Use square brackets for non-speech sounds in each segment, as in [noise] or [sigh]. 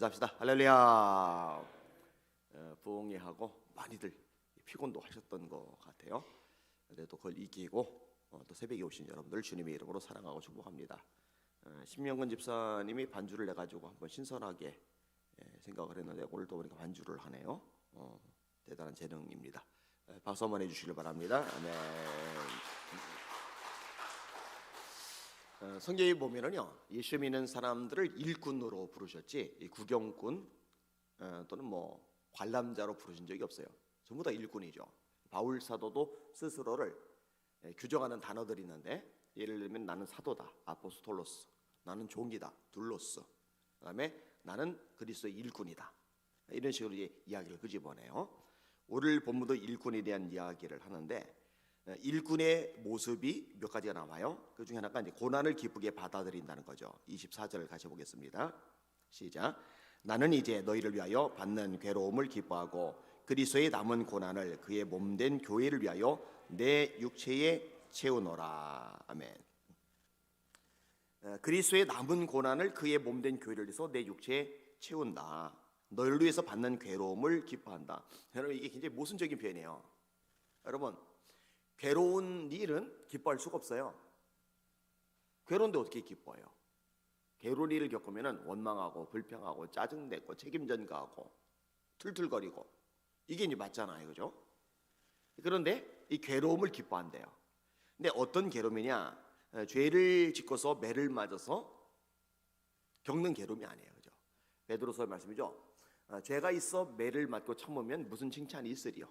인사합시다. 할렐루야. 어, 부흥회하고 많이들 피곤도 하셨던 것 같아요. 그래도 그걸 이기고 어, 또 새벽에 오신 여러분들 주님의 이름으로 사랑하고 축복합니다. 어, 신명근 집사님이 반주를 내 가지고 한번 신선하게 예, 생각을 했는데 오늘 또 우리가 반주를 하네요. 어, 대단한 재능입니다. 예, 박수 한번 해주시길 바랍니다. 아멘. 어, 성경에 보면은요 예수 믿는 사람들을 일꾼으로 부르셨지 이 구경꾼 어, 또는 뭐 관람자로 부르신 적이 없어요. 전부 다 일꾼이죠. 바울 사도도 스스로를 예, 규정하는 단어들이 있는데 예를 들면 나는 사도다 아포스톨로스 나는 종이다 둘로스 그다음에 나는 그리스도의 일꾼이다 이런 식으로 이제 이야기를 끄집어내요. 오늘 본문도 일꾼에 대한 이야기를 하는데 어, 일꾼의 모습이 몇 가지가 나와요. 그 중에 하나가 이제 고난을 기쁘게 받아들인다는 거죠. 24절을 같이 보겠습니다. 시작. 나는 이제 너희를 위하여 받는 괴로움을 기뻐하고 그리스도의 남은 고난을 그의 몸된 교회를 위하여 내 육체에 채우노라. 아멘. 어, 그리스도의 남은 고난을 그의 몸된 교회를 위해서 내 육체에 채운다. 너희를 위해서 받는 괴로움을 기뻐한다. 여러분 이게 굉장히 모순적인 표현이에요. 여러분 괴로운 일은 기뻐할 수가 없어요. 괴로운데 어떻게 기뻐해요? 괴로운 일을 겪으면 원망하고 불평하고 짜증내고 책임전가하고 툴툴거리고 이게 이제 맞잖아요, 그죠? 그런데 이 괴로움을 기뻐한대요. 근데 어떤 괴로움이냐? 어, 죄를 짓고서 매를 맞아서 겪는 괴로움이 아니에요, 그죠? 베드로서의 말씀이죠. 어, 죄가 있어 매를 맞고 참으면 무슨 칭찬이 있으리요?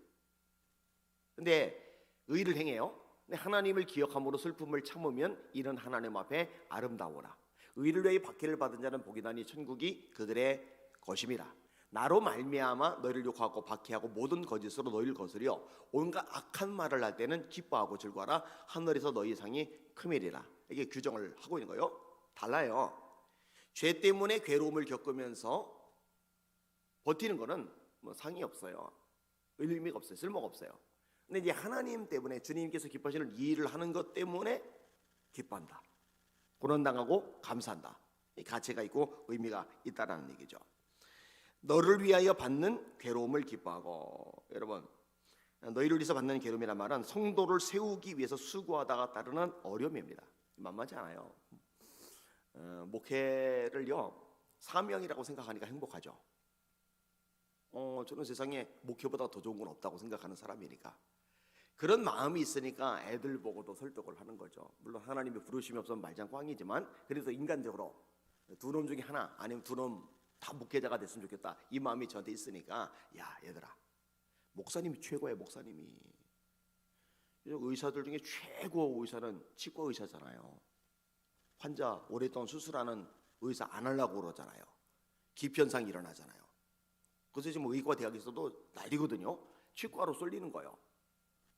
근데 의를 행해요. 하나님을 기억함으로 슬픔을 참으면 이는 하나님 앞에 아름다워라. 의를 위해 박해를 받은 자는 복이다니 천국이 그들의 것임이라. 나로 말미암아 너희를 욕하고 박해하고 모든 거짓으로 너희를 거스려 온갖 악한 말을 할 때는 기뻐하고 즐거워라. 하늘에서 너희 상이 크밀이라. 이게 규정을 하고 있는 거예요. 달라요. 죄 때문에 괴로움을 겪으면서 버티는 거는 뭐 상이 없어요. 의미가 없어요. 쓸모가 없어요. 근데 이제 하나님 때문에 주님께서 기뻐하시는 이 일을 하는 것 때문에 기뻐한다. 고난당하고 감사한다. 이 가치가 있고 의미가 있다라는 얘기죠. 너를 위하여 받는 괴로움을 기뻐하고 여러분 너희를 위해서 받는 괴로움이란 말은 성도를 세우기 위해서 수고하다가 따르는 어려움입니다. 만만치 않아요. 어, 목회를요 사명이라고 생각하니까 행복하죠. 어, 저는 세상에 목회보다 더 좋은 건 없다고 생각하는 사람이니까 그런 마음이 있으니까 애들 보고도 설득을 하는 거죠. 물론 하나님이 부르심이 없으면 말장꽝이지만 그래서 인간적으로 두 놈 중에 하나 아니면 두 놈 다 목회자가 됐으면 좋겠다 이 마음이 저한테 있으니까 야 얘들아 목사님이 최고야 목사님이 의사들 중에 최고 의사는 치과 의사잖아요. 환자 오랫동안 수술하는 의사 안 하려고 그러잖아요. 기편상 일어나잖아요. 그래서 지금 의과 대학에서도 난리거든요. 치과로 쏠리는 거예요.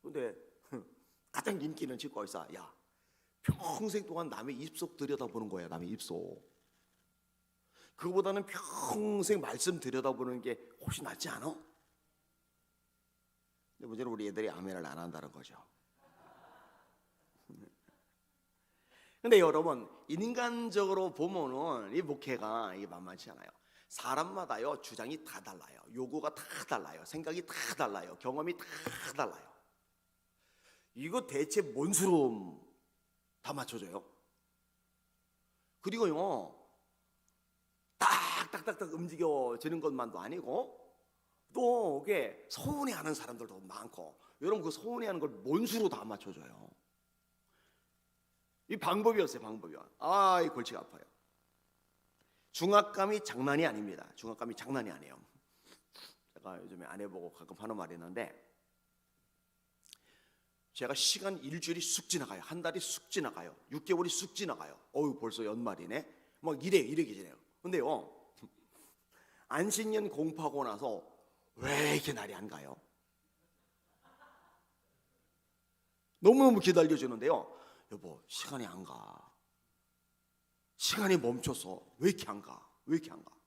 근데 [laughs] 가장 인기 있는 치과 의사, 야 평생 동안 남의 입속 들여다보는 거야, 남의 입속. 그거보다는 평생 말씀 들여다보는 게 훨씬 낫지 않아? 근데 문제는 우리 애들이 아멘을 안 한다는 거죠. [laughs] 근데 여러분 인간적으로 보면은 이 목회가 이게 만만치 않아요. 사람마다요 주장이 다 달라요. 요구가 다 달라요. 생각이 다 달라요. 경험이 다 달라요. 이거 대체 뭔 수로 다 맞춰줘요? 그리고요 딱딱딱딱 움직여지는 것만도 아니고 또 이게 서운해 하는 사람들도 많고 여러분 그 서운해 하는 걸 뭔 수로 다 맞춰줘요? 이 방법이었어요 방법이요. 아이 골치가 아파요. 중압감이 장난이 아닙니다. 중압감이 장난이 아니에요. 제가 요즘에 아내 보고 가끔 하는 말이 있는데 제가 시간 일주일이 쑥 지나가요. 한 달이 쑥 지나가요. 6개월이 쑥 지나가요. 어유 벌써 연말이네. 막 이래 이렇게 지내요. 근데요 [laughs] 안식년 공포하고 나서 왜 이렇게 날이 안 가요? 너무너무 기다려 주는데요. 여보 시간이 안 가. 시간이 멈춰서 왜 이렇게 안 가? 왜 이렇게 안 가?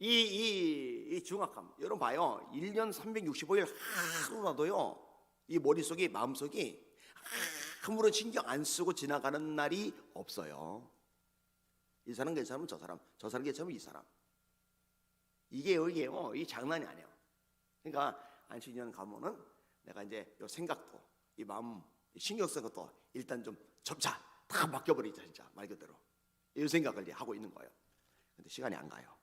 어? 이, 이, 이 중압감. 여러분 봐요. 1년 365일 하루라도요. 이 머릿속이, 마음속이 아무런 신경 안 쓰고 지나가는 날이 없어요. 이 사람 괜찮으면 저 사람, 저 사람 괜찮으면 이 사람. 이게 이게요, 이 장난이 아니에요. 그러니까 안식년 가면은 내가 이제 요 생각도 이 마음 이 신경 쓴 것도 일단 좀 접자 다 맡겨버리자 진짜 말 그대로 이 생각을 하고 있는 거예요. 근데 시간이 안 가요.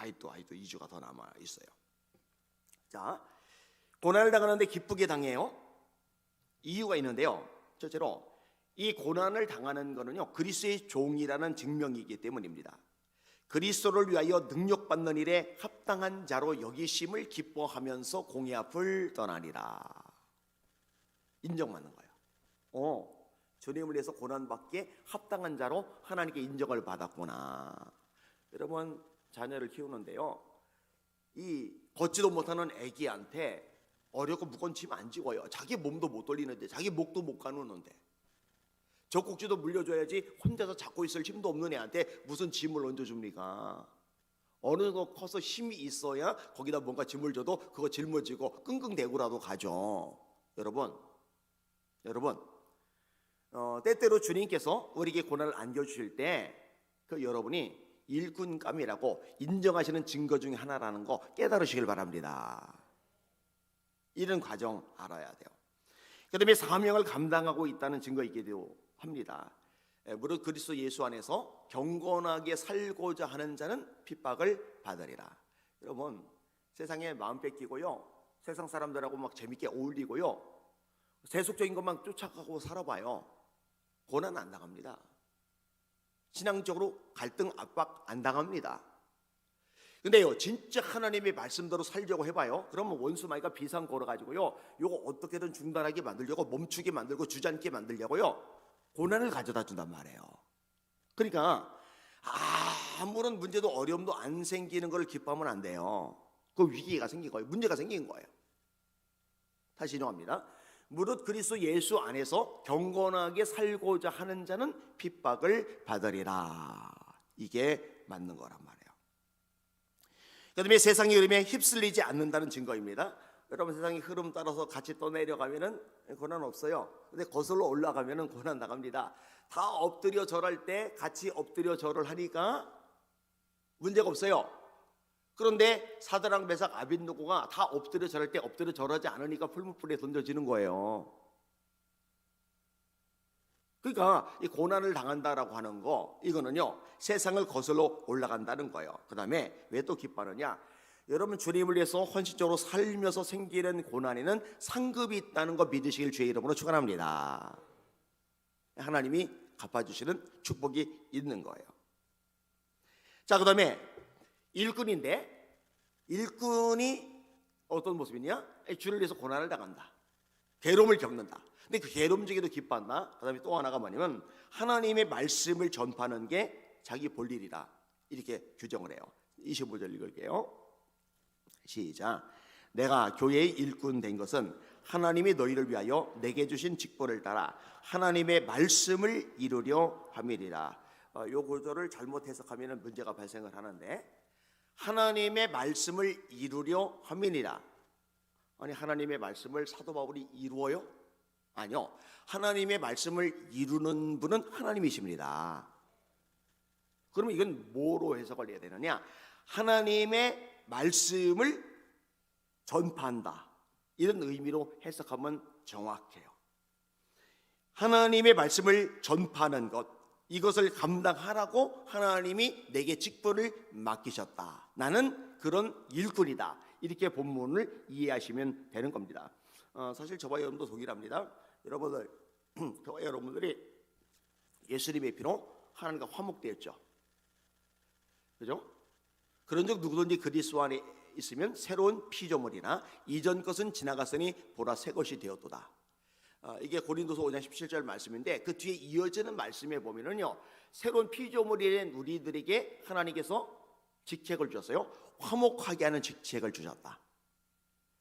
아직도 아직도 2주가 더 남아 있어요. 자, 고난을 당하는데 기쁘게 당해요. 이유가 있는데요. 첫째로 이 고난을 당하는 것은요 그리스도의 종이라는 증명이기 때문입니다. 그리스도를 위하여 능력받는 일에 합당한 자로 여기심을 기뻐하면서 공의 앞을 떠나리라. 인정받는 거예요. 어, 주님을 위해서 고난받기에 합당한 자로 하나님께 인정을 받았구나. 여러분 자녀를 키우는데요. 이 걷지도 못하는 아기한테 어렵고 무거운 짐 안 지고요. 자기 몸도 못 돌리는데 자기 목도 못 가누는데 젖꼭지도 물려줘야지 혼자서 잡고 있을 힘도 없는 애한테 무슨 짐을 얹어줍니까? 어느 정도 커서 힘이 있어야 거기다 뭔가 짐을 줘도 그거 짊어지고 끙끙대고라도 가죠. 여러분, 여러분, 어, 때때로 주님께서 우리에게 고난을 안겨주실 때 그 여러분이 일꾼감이라고 인정하시는 증거 중에 하나라는 거 깨달으시길 바랍니다. 이런 과정 알아야 돼요. 그다음에 사명을 감당하고 있다는 증거이기도 합니다. 예, 무릇 그리스도 예수 안에서 경건하게 살고자 하는 자는 핍박을 받으리라. 여러분 세상에 마음 뺏기고요, 세상 사람들하고 막 재밌게 어울리고요, 세속적인 것만 쫓아가고 살아봐요. 고난 안 당합니다. 신앙적으로 갈등 압박 안 당합니다. 근데요, 진짜 하나님의 말씀대로 살려고 해봐요. 그러면 원수 마이가 비상 걸어가지고요, 요거 어떻게든 중단하게 만들려고 멈추게 만들고 주저앉게 만들려고요, 고난을 가져다 준단 말이에요. 그러니까 아무런 문제도 어려움도 안 생기는 걸 기뻐하면 안 돼요. 그 위기가 생긴 거예요. 문제가 생긴 거예요. 다시 인용합니다. 무릇 그리스도 예수 안에서 경건하게 살고자 하는 자는 핍박을 받으리라. 이게 맞는 거란 말이에요. 그다음에 세상의 흐름에 휩쓸리지 않는다는 증거입니다. 여러분 세상의 흐름 따라서 같이 떠 내려가면은 고난 없어요. 근데 거슬러 올라가면은 고난 나갑니다. 다 엎드려 절할 때 같이 엎드려 절을 하니까 문제가 없어요. 그런데 사드랑 메삭 아빈누고가 다 엎드려 절할 때 엎드려 절하지 않으니까 풀무불에 던져지는 거예요. 그러니까 이 고난을 당한다라고 하는 거 이거는요 세상을 거슬러 올라간다는 거예요. 그 다음에 왜 또 기뻐하느냐? 여러분 주님을 위해서 헌신적으로 살면서 생기는 고난에는 상급이 있다는 거 믿으시길 주의 이름으로 축원합니다. 하나님이 갚아주시는 축복이 있는 거예요. 자 그 다음에 일꾼인데 일꾼이 어떤 모습이냐? 주를 위해서 고난을 당한다. 괴로움을 겪는다. 근데 그 괴로움 중에도 기뻐한다. 그다음에 또 하나가 뭐냐면 하나님의 말씀을 전파하는 게 자기 볼 일이다. 이렇게 규정을 해요. 25절 읽을게요. 시작. 내가 교회의 일꾼 된 것은 하나님이 너희를 위하여 내게 주신 직분을 따라 하나님의 말씀을 이루려 함이리라. 어, 요 구절을 잘못 해석하면 문제가 발생을 하는데 하나님의 말씀을 이루려 함이니라. 아니 하나님의 말씀을 사도 바울이 이루어요? 아니요. 하나님의 말씀을 이루는 분은 하나님이십니다. 그러면 이건 뭐로 해석을 해야 되느냐? 하나님의 말씀을 전파한다. 이런 의미로 해석하면 정확해요. 하나님의 말씀을 전파하는 것, 이것을 감당하라고 하나님이 내게 직분을 맡기셨다. 나는 그런 일꾼이다. 이렇게 본문을 이해하시면 되는 겁니다. 어, 사실 저와 여러분도 동일합니다. 여러분들, [clears throat] 저와 여러분들이 예수님의 피로 하나님과 화목되었죠. 그죠? 그런 적 누구든지 그리스도 안에 있으면 새로운 피조물이나 이전 것은 지나갔으니 보라 새 것이 되었도다. 어, 이게 고린도서 5장 17절 말씀인데 그 뒤에 이어지는 말씀에 보면은요 새로운 피조물이 된 우리들에게 하나님께서 직책을 주셨어요. 화목하게 하는 직책을 주셨다.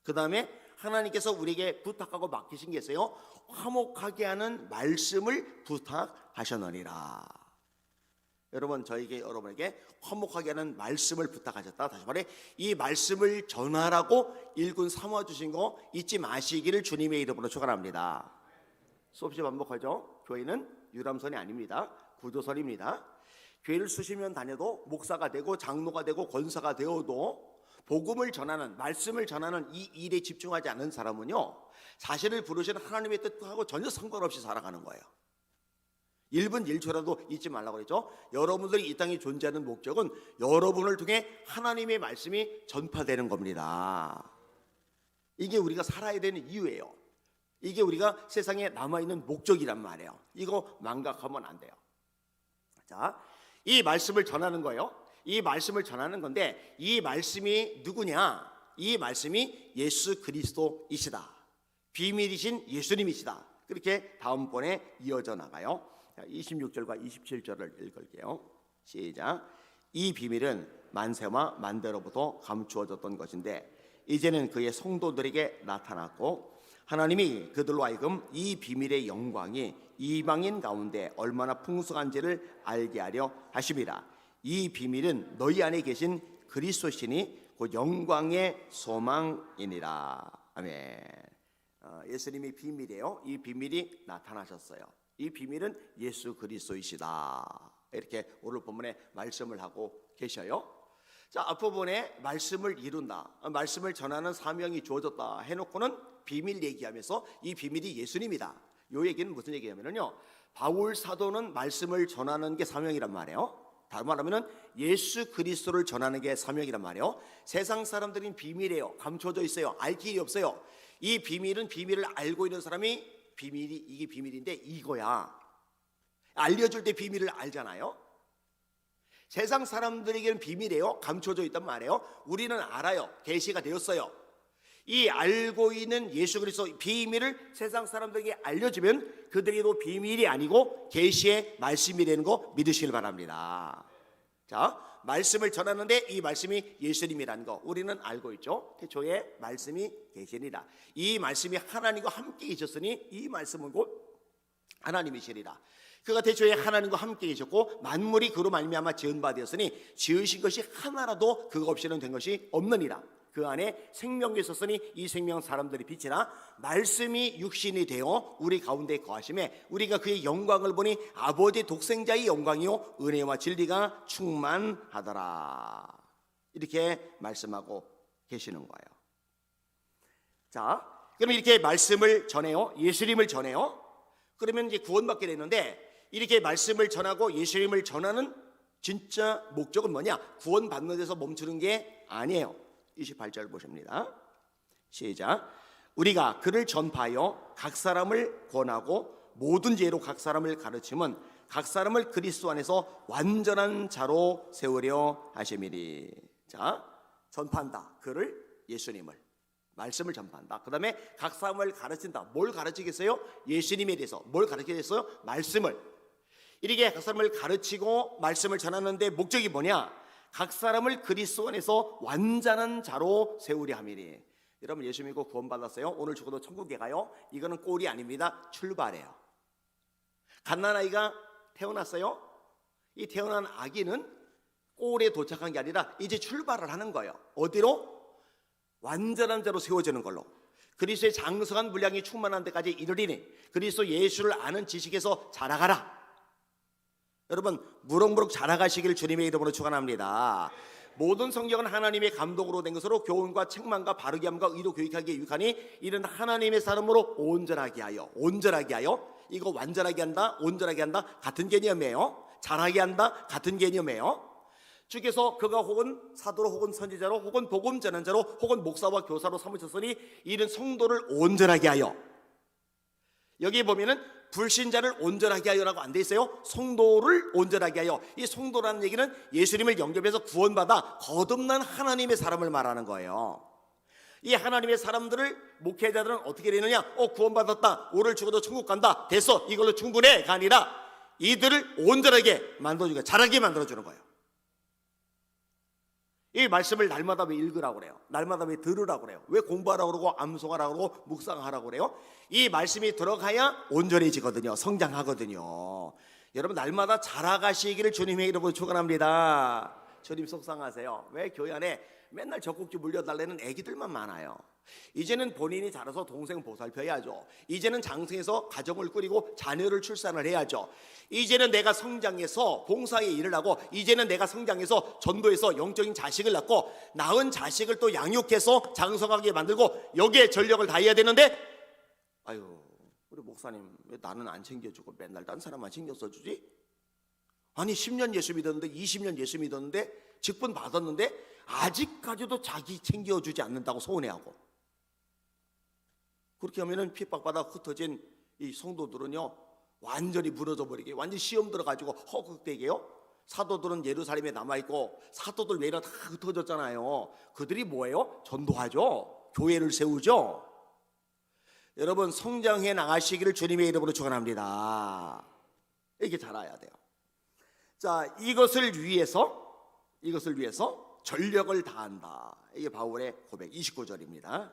그 다음에 하나님께서 우리에게 부탁하고 맡기신 게 있어요. 화목하게 하는 말씀을 부탁하셨느니라 여러분 저에게 여러분에게 화목하게 하는 말씀을 부탁하셨다. 다시 말해 이 말씀을 전하라고 일군 삼아 주신 거 잊지 마시기를 주님의 이름으로 축원합니다. 수없이 반복하죠. 교회는 유람선이 아닙니다. 구조선입니다. 교회를 년 다녀도 목사가 되고 장로가 되고 권사가 되어도 복음을 전하는 말씀을 전하는 이 일에 집중하지 않는 사람은요 자신을 부르시는 하나님의 뜻하고 전혀 상관없이 살아가는 거예요. 1분 1초라도 잊지 말라고 그랬죠. 여러분들이 이 땅에 존재하는 목적은 여러분을 통해 하나님의 말씀이 전파되는 겁니다. 이게 우리가 살아야 되는 이유예요. 이게 우리가 세상에 남아 있는 목적이란 말이에요. 이거 망각하면 안 돼요. 자, 이 말씀을 전하는 거예요. 이 말씀을 전하는 건데 이 말씀이 누구냐? 이 말씀이 예수 그리스도이시다. 비밀이신 예수님이시다. 그렇게 다음번에 이어져 나가요. 자, 26절과 27절을 읽을게요. 시작. 이 비밀은 만세와 만대로부터 감추어졌던 것인데 이제는 그의 성도들에게 나타났고 하나님이 그들로 하여금 이 비밀의 영광이 이방인 가운데 얼마나 풍성한지를 알게 하려 하심이라. 이 비밀은 너희 안에 계신 그리스도시니 그 영광의 소망이니라. 아멘. 어, 예수님이 비밀이에요. 이 비밀이 나타나셨어요. 이 비밀은 예수 그리스도이시다. 이렇게 오늘 본문에 말씀을 하고 계셔요. 자 앞부분에 말씀을 이룬다, 어, 말씀을 전하는 사명이 주어졌다 해놓고는 비밀 얘기하면서 이 비밀이 예수님이다. 요 얘기는 무슨 얘기냐면요. 바울 사도는 말씀을 전하는 게 사명이란 말이에요. 다른 말하면은 예수 그리스도를 전하는 게 사명이란 말이에요. 세상 사람들은 비밀이에요. 감춰져 있어요. 알 길이 없어요. 이 비밀은 비밀을 알고 있는 사람이 비밀이 이게 비밀인데 이거야. 알려줄 때 비밀을 알잖아요. 세상 사람들에게는 비밀이에요. 감춰져 있단 말이에요. 우리는 알아요. 계시가 되었어요. 이 알고 있는 예수 그리스도 비밀을 세상 사람들에게 알려주면 그들에게도 비밀이 아니고 계시의 말씀이 되는 거 믿으시길 바랍니다. 자, 말씀을 전하는데 이 말씀이 예수님이라는 거 우리는 알고 있죠. 태초에 말씀이 계시니라. 이 말씀이 하나님과 함께 계셨으니 이 말씀은 곧 하나님이시리라. 그가 태초에 하나님과 함께 계셨고 만물이 그로 말미암아 지은 바 되었으니 지으신 것이 하나라도 그거 없이는 된 것이 없느니라. 그 안에 생명이 있었으니 이 생명 사람들이 빛이나 말씀이 육신이 되어 우리 가운데 거하심에 우리가 그의 영광을 보니 아버지 독생자의 영광이요 은혜와 진리가 충만하더라. 이렇게 말씀하고 계시는 거예요. 자, 그럼 이렇게 말씀을 전해요. 예수님을 전해요. 그러면 이제 구원받게 되는데 이렇게 말씀을 전하고 예수님을 전하는 진짜 목적은 뭐냐? 구원받는 데서 멈추는 게 아니에요. 28절 보십니다. 시작. 우리가 그를 전파하여 각 사람을 권하고 모든 죄로 각 사람을 가르치면 각 사람을 그리스도 안에서 완전한 자로 세우려 하심이니. 자, 전파한다. 그를 예수님을 말씀을 전파한다. 그 다음에 각 사람을 가르친다. 뭘 가르치겠어요? 예수님에 대해서 뭘 가르치겠어요? 말씀을. 이렇게 각 사람을 가르치고 말씀을 전하는데 목적이 뭐냐? 각 사람을 그리스도 안에서 완전한 자로 세우려 함이니. 여러분 예수 믿고 구원받았어요? 오늘 죽어도 천국에 가요? 이거는 꼴이 아닙니다. 출발해요. 갓난아이가 태어났어요? 이 태어난 아기는 꼴에 도착한 게 아니라 이제 출발을 하는 거예요. 어디로? 완전한 자로 세워지는 걸로. 그리스도의 장성한 분량이 충만한 데까지 이르리니 그리스도 예수를 아는 지식에서 자라가라. 여러분 무럭무럭 자라가시길 주님의 이름으로 축원합니다. 모든 성경은 하나님의 감동으로 된 것으로 교훈과 책망과 바르게 함과 의로 교육하기에 유익하니 이는 하나님의 사람으로 온전하게 하여 온전하게 하여 이거 완전하게 한다 온전하게 한다 같은 개념이에요. 잘하게 한다 같은 개념이에요. 주께서 그가 혹은 사도로 혹은 선지자로 혹은 복음 전환자로 혹은 목사와 교사로 삼으셨으니 이는 성도를 온전하게 하여 여기 보면은 불신자를 온전하게 하여라고 안 돼 있어요. 성도를 온전하게 하여. 이 성도라는 얘기는 예수님을 영접해서 구원받아 거듭난 하나님의 사람을 말하는 거예요. 이 하나님의 사람들을 목회자들은 어떻게 되느냐? 어 구원받았다. 오늘 죽어도 천국 간다. 됐어. 이걸로 충분해가 아니라 이들을 온전하게 만들어주고 잘하게 만들어 주는 거예요. 이 말씀을 날마다 왜 읽으라고 그래요? 날마다 왜 들으라고 그래요? 왜 공부하라고 그러고 암송하라고 그러고 묵상하라고 그래요? 이 말씀이 들어가야 온전해지거든요. 성장하거든요. 여러분 날마다 자라가시기를 주님의 이름으로 축원합니다. 주님 속상하세요. 왜 교회 안에 맨날 젖꼭지 물려달라는 애기들만 많아요. 이제는 본인이 자라서 동생 보살펴야죠. 이제는 장성해서 가정을 꾸리고 자녀를 출산을 해야죠. 이제는 내가 성장해서 봉사의 일을 하고 이제는 내가 성장해서 전도해서 영적인 자식을 낳고 낳은 자식을 또 양육해서 장성하게 만들고 여기에 전력을 다해야 되는데 아유 우리 목사님 왜 나는 안 챙겨주고 맨날 딴 사람만 신경 써주지? 아니 10년 예수 믿었는데 20년 예수 믿었는데 직분 받았는데 아직까지도 자기 챙겨주지 않는다고 서운해하고 그렇게 하면은 핍박받아 흩어진 이 성도들은요 완전히 무너져 버리게 완전 히 시험 들어가지고 허극되게요. 사도들은 예루살렘에 남아 있고 사도들 외에는 다 흩어졌잖아요. 그들이 뭐예요? 전도하죠. 교회를 세우죠. 여러분 성장해 나가시기를 주님의 이름으로 축원합니다. 이렇게 잘아야 돼요. 자 이것을 위해서 이것을 위해서 전력을 다한다. 이게 바울의 고백 29절입니다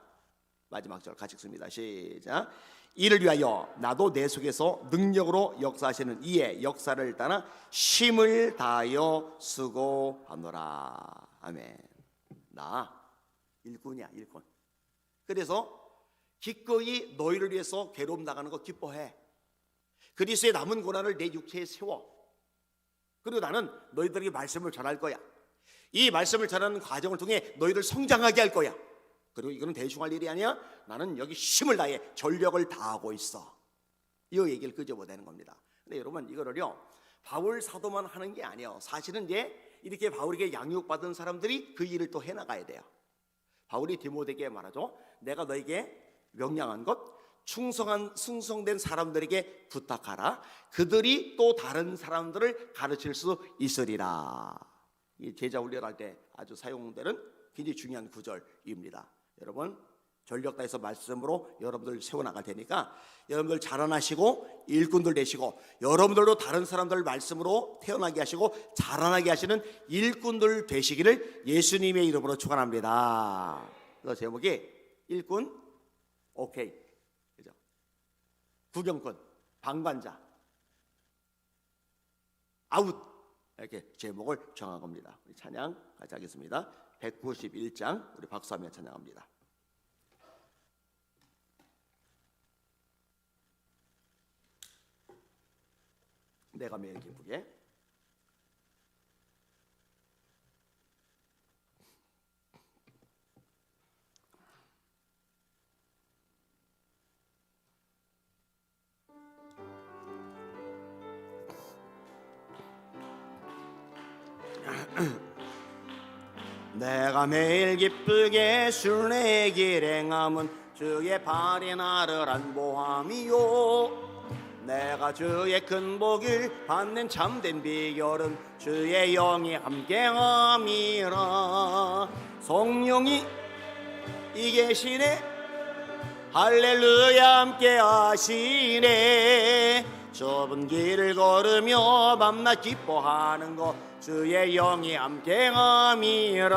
마지막 절 같이 읽습니다. 시작. 이를 위하여 나도 내 속에서 능력으로 역사하시는 이의 역사를 따라 힘을 다하여 수고하노라. 아멘. 나 일꾼이야 일꾼. 그래서 기꺼이 너희를 위해서 괴로움 나가는 거 기뻐해. 그리스의 남은 고난을 내 육체에 세워. 그리고 나는 너희들에게 말씀을 전할 거야. 이 말씀을 전하는 과정을 통해 너희를 성장하게 할 거야. 그리고 이거는 대충 할 일이 아니야. 나는 여기 힘을 다해 전력을 다하고 있어. 이 얘기를 끄집어내는 겁니다. 근데 여러분 이거를요. 바울 사도만 하는 게 아니에요. 사실은 이제 이렇게 바울에게 양육받은 사람들이 그 일을 또 해나가야 돼요. 바울이 디모데에게 말하죠. 내가 너에게 명령한 것 충성한 승성된 사람들에게 부탁하라. 그들이 또 다른 사람들을 가르칠 수 있으리라. 이 제자 훈련할 때 아주 사용되는 굉장히 중요한 구절입니다. 여러분 전력 다해서 말씀으로 여러분들 세워나갈 테니까 여러분들 자라나시고 일꾼들 되시고 여러분들도 다른 사람들 말씀으로 태어나게 하시고 자라나게 하시는 일꾼들 되시기를 예수님의 이름으로 축원합니다. 그래서 제목이 일꾼 오케이 그죠? 구경꾼 방관자 아웃 이렇게 제목을 정한 겁니다. 찬양 같이 하겠습니다. 191장 우리 박수하며 찬양합니다. 내가 매일 기쁘게 내가 매일 기쁘게 순례 길행함은 주의 발이 나를 안보함이요. 내가 주의 큰 복을 받는 참된 비결은 주의 영이 함께함이라. 성령이 이 계시네. 할렐루야 함께 하시네 좁은 길을 걸으며 밤낮 기뻐하는 것 주의 영이 함께함이라.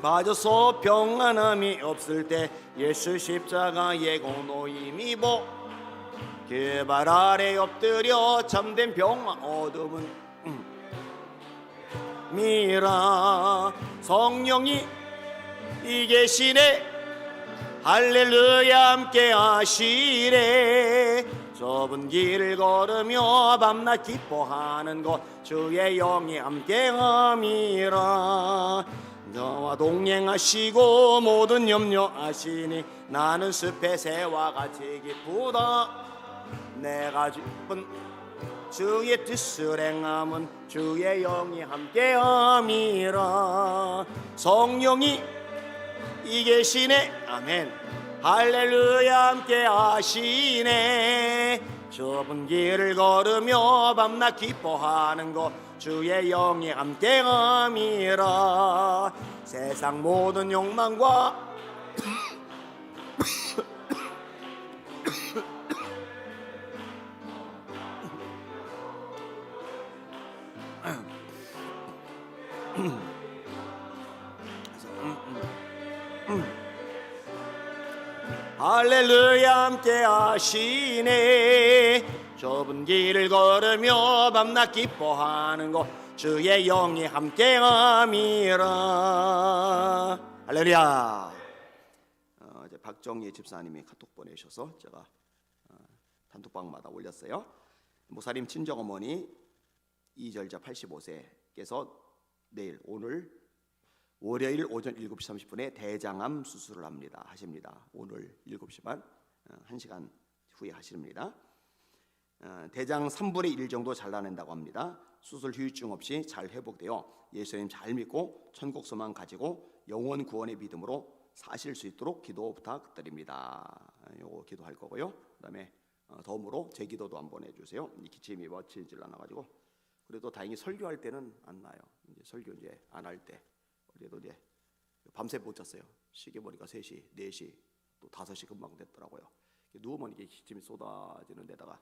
맞아서 평안함이 없을 때 예수 십자가의 공노임이 보 그발 아래 엎드려 참된 병만 어둠은 음. 미라. 성령이 이 계시네 할렐루야 함께 하시래. 좁은 길을 걸으며 밤낮 기뻐하는 것 주의 영이 함께 함이라. 너와 동행하시고 모든 염려하시니 나는 숲의 새와 같이 기쁘다. 내가 기쁜 주의 뜻을 행함은 주의 영이 함께함이라. 성령이 이 계시네 아멘. 할렐루야 함께 하시네. 좁은 길을 걸으며 밤낮 기뻐하는 것 주의 영이 함께 함이라. 세상 모든 욕망과 할렐루야 함께 하시네 좁은 길을 걸으며 밤낮 기뻐하는 것 주의 영이 함께 함이라 할렐루야. 어, 박정희 집사님이 카톡 보내셔서 제가 어, 단톡방마다 올렸어요. 목사님 친정 어머니 이절자 85세께서 내일 오늘 월요일 오전 7시 30분에 대장암 수술을 합니다. 하십니다. 오늘 7시 반 어, 1시간 후에 하십니다. 어, 대장 3분의 1 정도 잘라낸다고 합니다. 수술 후유증 없이 잘 회복되어 예수님 잘 믿고 천국 소망 가지고 영원 구원의 믿음으로 사실 수 있도록 기도 부탁드립니다. 요거 기도할 거고요. 그다음에 어, 덤으로 제 기도도 한번 해주세요. 이 기침이 멋지질 않아가지고 그래도 다행히 설교할 때는 안 나요. 이제 설교 이제 안 할 때 그래도 이제 밤새 못 잤어요. 시계 보니까 3시, 4시, 또 5시 금방 됐더라고요. 누우면 이게 기침이 쏟아지는 데다가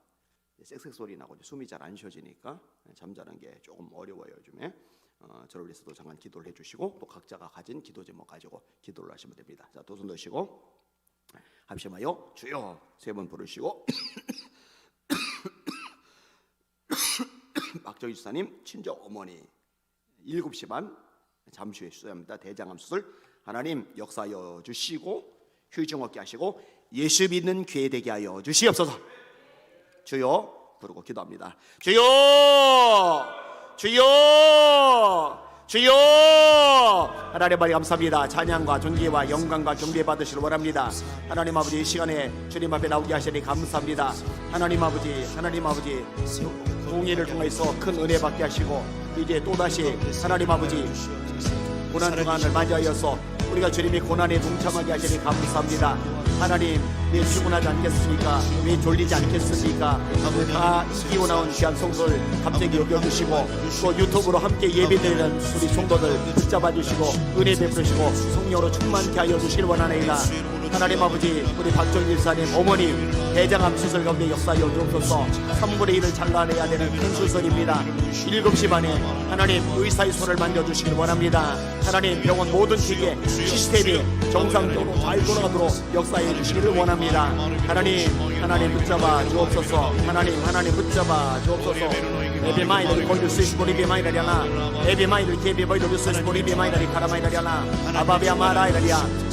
쌕쌕 소리 나고 숨이 잘 안 쉬어지니까 잠자는 게 조금 어려워요 요즘에. 어, 저를 위해서도 잠깐 기도를 해주시고 또 각자가 가진 기도 제목 가지고 기도를 하시면 됩니다. 자, 두 손 드시고 함심하여 주여 세 번 부르시고 [coughs] 박정희 주사님 친정 어머니 7시 반 잠시 후에 수술합니다. 대장암 수술 하나님 역사여 주시고 휴증 얻게 하시고 예수 믿는 교회 되게 하여 주시옵소서. 주여 부르고 기도합니다. 주여 주여 주여 하나님 아버지 감사합니다. 찬양과 존귀와 영광과 경배 받으시길 원합니다. 하나님 아버지 이 시간에 주님 앞에 나오게 하시니 감사합니다. 하나님 아버지 하나님 아버지 공의를 통해서 큰 은혜 받게 하시고 이제 또다시 하나님 아버지 고난 동안을 맞이하여서 우리가 주님의 고난에 동참하게 하시니 감사합니다. 하나님 왜 피곤하지 않겠습니까? 왜 졸리지 않겠습니까? 다 이기고 나온 귀한 성도를 갑자기 여겨주시고 또 유튜브로 함께 예배드리는 우리 성도들 붙잡아 주시고 은혜 베푸시고 성령으로 충만케 하여 주시길 원하나이다. 하나님 아버지 우리 박정일 사님 어머님 대장암 수술 가운데 역사 여 주옵소서. 3분의 1을 잘라내야 되는 큰 수술입니다. 7시 반에 하나님 의사의 손을 만져주시길 원합니다. 하나님 병원 모든 기계 시스템이 정상적으로 잘 돌아가도록 역사해 주시기를 원합니다. 하나님 하나님 붙잡아 주옵소서. 하나님 하나님 붙잡아 주옵소서. 에비 마이너리 골드 스위스 보리비 마이너리아나 에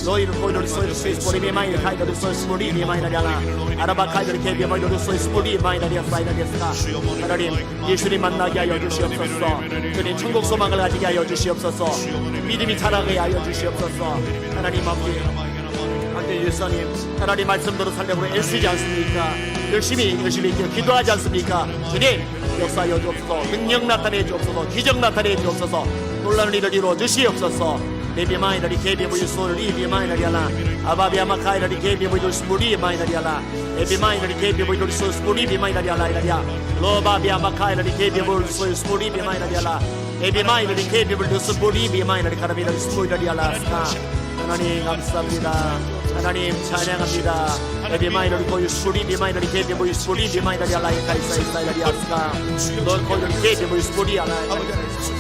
너희를 골드 스위스 보리비 마이너리 카이더 스위스 보리비 마이너리아나 아라바 카이더 케비 보이드 스위스 보리비 마이너리아 사이너리아스가 하나님 예수님 만나게 하여 주시옵소서 주님 천국 소망을 가지게 하여 주시옵소서 믿음이 자라게 하여 주시옵소서 하나님 아버지 하나님 예수님 하나님 말씀대로 살려고 애쓰지 않습니까 열심히 열심히 기도하지 않습니까 주님 역사여 주옵소서 능력 나타내 주옵소서 기적 나타내 주옵소서 놀라는 일을 이루어 주시옵소서 레비 마이너리 게비 부유솔 리비 마이너리 하나 아바비아마 카이너리 게비 부유솔 리 마이너리 하나 에비 마이너리 게비 부유솔 리비 마이너리 하나 이라리아 로바비아마 카이너리 게비 부유솔 리비 마이너리 하나 에비 마이너리 게비 부유솔 리비 마이너리 카라비너리 스모이너리 하나 스카 하나님 감사합니다 하나님 찬양합니다 에비 마이너리 고유 수리 비 마이너리 게비 보유 수리 비 마이너리 알라이 카이사이 사이너리 아스카 넌 고유 게비 보유 수리 알라이